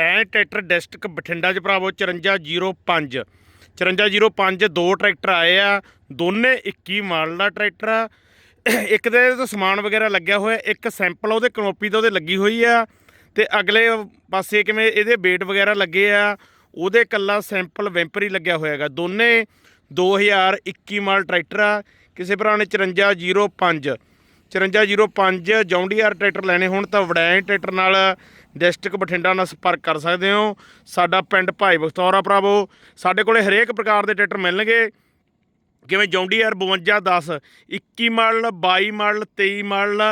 ਐ tractor district Bathinda ਚ ਭਰਾਵੋ 5405 5405 ਦੋ ਟਰੈਕਟਰ ਆਏ ਆ। ਦੋਨੇ 21 ਮਾਡਲ ਦਾ ਟਰੈਕਟਰ ਆ। ਇੱਕ ਦੇ ਤੋਂ ਸਮਾਨ ਵਗੈਰਾ ਲੱਗਿਆ ਹੋਇਆ, ਇੱਕ ਸੈਂਪਲ ਉਹਦੇ ਕਨੋਪੀ ਤੇ ਉਹਦੇ ਲੱਗੀ ਹੋਈ ਆ। ਤੇ ਅਗਲੇ ਪਾਸੇ ਕਿਵੇਂ ਇਹਦੇ ਵੇਟ ਵਗੈਰਾ ਲੱਗੇ ਆ, ਉਹਦੇ ਕੱਲਾ ਸੈਂਪਲ ਵੈਂਪਰ ਹੀ ਲੱਗਿਆ ਹੋਇਆਗਾ ਦੋਨੇ 2021 ਮਾਡਲ ਟਰੈਕਟਰ ਆ। ਕਿਸੇ ਭਰਾ ਨੇ 5405 5405 ਜੌਂਡੀਆਰ ਟਰੈਕਟਰ ਲੈਣੇ ਹੋਣ ਤਾਂ ਵੜੈਂ ਟਰੈਕਟਰ ਨਾਲ ਡਿਸਟ੍ਰਿਕਟ ਬਠਿੰਡਾ ਨਾਲ ਸੰਪਰਕ ਕਰ ਸਕਦੇ ਹੋ। ਸਾਡਾ ਪਿੰਡ ਭਾਈ ਬਖਤੌਰਾ ਭਰਾਵੋ, ਸਾਡੇ ਕੋਲੇ ਹਰੇਕ ਪ੍ਰਕਾਰ ਦੇ ਟਰੈਕਟਰ ਮਿਲਣਗੇ। ਕਿਵੇਂ ਜੌਂਡੀਆਰ 5210 21 ਮਾਡਲ 22 ਮਾਡਲ 23 ਮਾਡਲ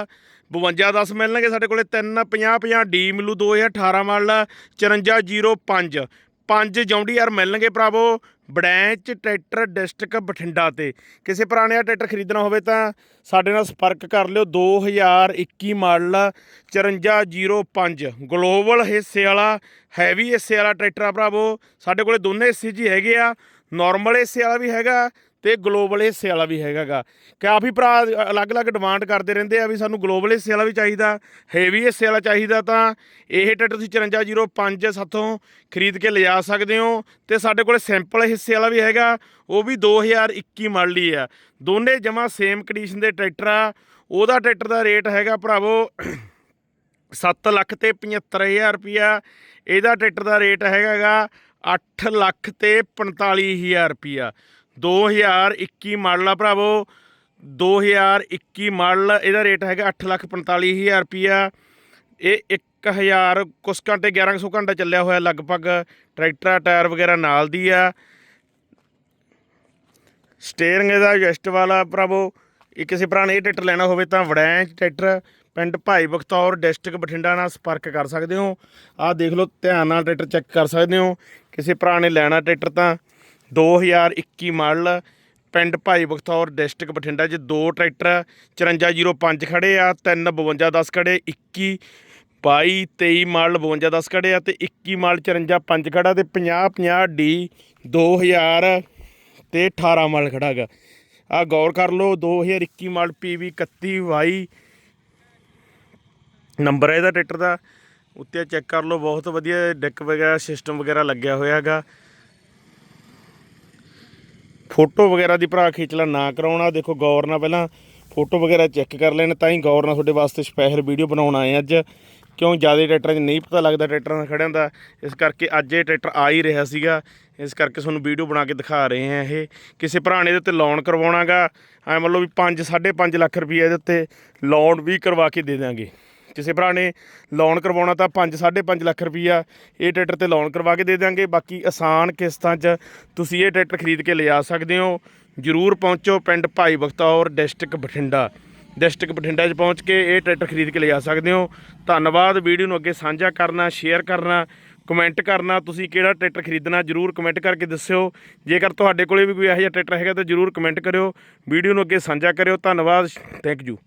5210 ਮਿਲਣਗੇ ਸਾਡੇ ਕੋਲੇ। 3 50 50 ਡੀ ਮਿਲੂ 2018 ਮਾਡਲ 5405 ਪੰਜ ਜੌਂਡੀਆਰ ਮਿਲਣਗੇ ਭਰਾਵੋ ਬੜੈਂਚ ਟਰੈਕਟਰ, ਡਿਸਟ੍ਰਿਕਟ ਬਠਿੰਡਾ ਤੇ। ਕਿਸੇ ਪੁਰਾਣੇ ਟਰੈਕਟਰ ਖਰੀਦਣਾ ਹੋਵੇ ਤਾਂ ਸਾਡੇ ਨਾਲ ਸੰਪਰਕ ਕਰ ਲਿਓ 2021 ਮਾਡਲ 5405 ਗਲੋਬਲ ਹਿੱਸੇ ਵਾਲਾ, ਹੈਵੀ ਹਿੱਸੇ ਵਾਲਾ ਟਰੈਕਟਰ ਆ ਭਰਾਵੋ। ਸਾਡੇ ਕੋਲੇ ਦੋਨੇ ਹਿੱਸੇ ਜੀ ਹੈਗੇ ਆ, ਨਾਰਮਲ ਹਿੱਸੇ ਵਾਲਾ ਵੀ ਹੈਗਾ ਤੇ ਗਲੋਬਲ ਹਿੱਸੇ ਵਾਲਾ ਵੀ ਹੈਗਾਗਾ। ਕਾਫੀ ਭਰਾ ਅਲੱਗ-ਅਲੱਗ ਡਿਮਾਂਡ ਕਰਦੇ ਰਹਿੰਦੇ ਆ ਵੀ ਸਾਨੂੰ ਗਲੋਬਲ ਹਿੱਸੇ ਵਾਲਾ ਵੀ ਚਾਹੀਦਾ ਹੈਵੀ ਹਿੱਸੇ ਵਾਲਾ ਚਾਹੀਦਾ ਤਾਂ ਇਹ ਟਰੈਕਟਰ ਤੁਸੀਂ 5405 ਸਾਥੋਂ ਖਰੀਦ ਕੇ ਲਿਜਾ ਸਕਦੇ ਹੋ ਤੇ ਸਾਡੇ ਕੋਲ ਸਿੰਪਲ ਹਿੱਸੇ ਵਾਲਾ ਵੀ ਹੈਗਾ, ਉਹ ਵੀ 2021 ਮਾਡਲ ਹੀ ਆ। ਦੋਨੇ ਜਮਾ ਸੇਮ ਕੰਡੀਸ਼ਨ ਦੇ ਟਰੈਕਟਰ ਆ, ਉਹਦਾ ਟਰੈਕਟਰ ਦਾ ਰੇਟ ਹੈਗਾ ਭਰਾਵੋ 7 ਲੱਖ ਤੇ 75000 ਰੁਪਿਆ ਇਹਦਾ ਟਰੈਕਟਰ ਦਾ ਰੇਟ ਹੈਗਾਗਾ 8 ਲੱਖ ਤੇ 45000 ਰੁਪਿਆ 2021 ਮਾਡਲ ਆ ਭਰਾਵੋ। 2021 ਮਾਡਲ, ਇਹਦਾ ਰੇਟ ਹੈਗਾ 8 ਲੱਖ 45000 ਰੁਪਿਆ ਇਹ 1000 ਕੁਛ ਘੰਟੇ 1100 ਘੰਟਾ ਚੱਲਿਆ ਹੋਇਆ ਲਗਭਗ। ਟਰੈਕਟਰ ਟਾਇਰ ਵਗੈਰਾ ਨਾਲ ਦੀ ਆ। ਸਟੀਅਰਿੰਗ ਇਹਦਾ ਐਡਜਸਟ ਵਾਲਾ ਭਰਾਵੋ। ਇਹ ਕਿਸੇ ਭਰਾ ਨੇ ਇਹ ਟਰੈਕਟਰ ਲੈਣਾ ਹੋਵੇ ਤਾਂ ਵੜੈਂਚ ਟਰੈਕਟਰ। ਪਿੰਡ ਭਾਈ ਬਖਤੌਰ ਡਿਸਟ੍ਰਿਕਟ ਬਠਿੰਡਾ ਨਾਲ ਸੰਪਰਕ ਕਰ ਸਕਦੇ ਹੋ। ਆਹ ਦੇਖ ਲਓ, ਧਿਆਨ ਨਾਲ ਟਰੈਕਟਰ ਚੈੱਕ ਕਰ ਸਕਦੇ ਹੋ। ਕਿਸੇ ਭਰਾ ਨੇ ਲੈਣਾ ਟਰੈਕਟਰ ਤਾਂ 2021 ਮਾਡਲ ਪਿੰਡ ਭਾਈ ਬਖਤੌਰ ਡਿਸਟ੍ਰਿਕਟ ਬਠਿੰਡਾ 'ਚ ਦੋ ਟਰੈਕਟਰ 5405 ਖੜੇ ਆ 3 5210 ਖੜੇ 21 22 23 ਮਾਡਲ 5210 ਖੜੇ ਆ ਤੇ 21 ਮਾਡਲ 5405 ਖੜਾ ਤੇ 50 50 ਡੀ 2000 ਤੇ 18 ਮਾਡਲ ਖੜਾ ਹੈਗਾ। ਆ ਗੌਰ ਕਰ ਲਓ 2021 ਮਾਡਲ ਪੀਵੀ 31 ਨੰਬਰ ਹੈ ਇਹਦਾ ਟਰੈਕਟਰ ਦਾ। ਉੱਤੇ ਚੈੱਕ ਕਰ ਲਓ, ਬਹੁਤ ਵਧੀਆ ਡੈਕ ਵਗੈਰਾ ਸਿਸਟਮ ਵਗੈਰਾ ਲੱਗਿਆ ਹੋਇਆ ਹੈਗਾ। ਫੋਟੋ ਵਗੈਰਾ ਦੀ ਭਰਾ ਖਿੱਚ ਨਾ ਕਰਾਉਣਾ ਦੇਖੋ ਗੌਰ ਨਾਲ ਪਹਿਲਾਂ ਫੋਟੋ ਵਗੈਰਾ ਚੈੱਕ ਕਰ ਲੈਣ, ਤਾਂ ਹੀ ਗੌਰ ਨਾਲ ਤੁਹਾਡੇ ਵਾਸਤੇ ਸਪੈਸ਼ਲ ਵੀਡੀਓ ਬਣਾਉਣ ਆਏ ਅੱਜ। ਕਿਉਂ ਜ਼ਿਆਦਾ ਟਰੈਕਟਰਾਂ 'ਚ ਨਹੀਂ ਪਤਾ ਲੱਗਦਾ ਟਰੈਕਟਰਾਂ ਦਾ ਖੜਿਆਂ ਦਾ। ਇਸ ਕਰਕੇ ਅੱਜ ਇਹ ਟਰੈਕਟਰ ਆ ਹੀ ਰਿਹਾ ਸੀਗਾ। ਇਸ ਕਰਕੇ ਤੁਹਾਨੂੰ ਵੀਡੀਓ ਬਣਾ ਕੇ ਦਿਖਾ ਰਹੇ ਹਾਂ ਇਹ। ਕਿਸੇ ਭਰਾ ਨੇ ਇਹਦੇ ਉੱਤੇ ਲੋਨ ਕਰਵਾਉਣਾਗਾ। ਐ ਮੰਨ ਲਓ ਵੀ 5 5.5 ਲੱਖ ਰੁਪਏ ਇਹਦੇ ਉੱਤੇ ਲੋਨ ਵੀ ਕਰਵਾ ਕੇ ਦੇ ਦਾਂਗੇ ਕਿਸੇ ਭਰਾ ਨੇ ਲੋਨ ਕਰਵਾਉਣਾ ਤਾਂ 5 5.5 ਲੱਖ ਰੁਪਈਆ ਇਹ ਟਰੈਕਟਰ ਤੇ ਲੋਨ ਕਰਵਾ ਕੇ ਦੇ ਦਾਂਗੇ ਬਾਕੀ ਆਸਾਨ ਕਿਸ਼ਤਾਂ 'ਚ ਤੁਸੀਂ ਇਹ ਟਰੈਕਟਰ ਖਰੀਦ ਕੇ ਲਿਜਾ ਸਕਦੇ ਹੋ। ਜਰੂਰ ਪਹੁੰਚੋ ਪਿੰਡ ਭਾਈ ਬਖਤੌਰ, ਡਿਸਟ੍ਰਿਕਟ ਬਠਿੰਡਾ। ਡਿਸਟ੍ਰਿਕਟ ਬਠਿੰਡਾ 'ਚ ਪਹੁੰਚ ਕੇ ਇਹ ਟਰੈਕਟਰ ਖਰੀਦ ਕੇ ਲਿਜਾ ਸਕਦੇ ਹੋ। ਧੰਨਵਾਦ। ਵੀਡੀਓ ਨੂੰ ਅੱਗੇ ਸਾਂਝਾ ਕਰਨਾ ਸ਼ੇਅਰ ਕਰਨਾ ਕਮੈਂਟ ਕਰਨਾ। ਤੁਸੀਂ ਕਿਹੜਾ ਟਰੈਕਟਰ ਖਰੀਦਣਾ ਜਰੂਰ ਕਮੈਂਟ ਕਰਕੇ ਦੱਸਿਓ। ਜੇਕਰ ਤੁਹਾਡੇ ਕੋਲੇ ਵੀ ਕੋਈ ਇਹੋ ਜਿਹਾ ਟਰੈਕਟਰ ਹੈਗਾ ਤਾਂ ਜਰੂਰ ਕਮੈਂਟ ਕਰਿਓ। ਵੀਡੀਓ ਨੂੰ ਅੱਗੇ ਸਾਂਝਾ ਕਰਿਓ। ਧੰਨਵਾਦ। Thank you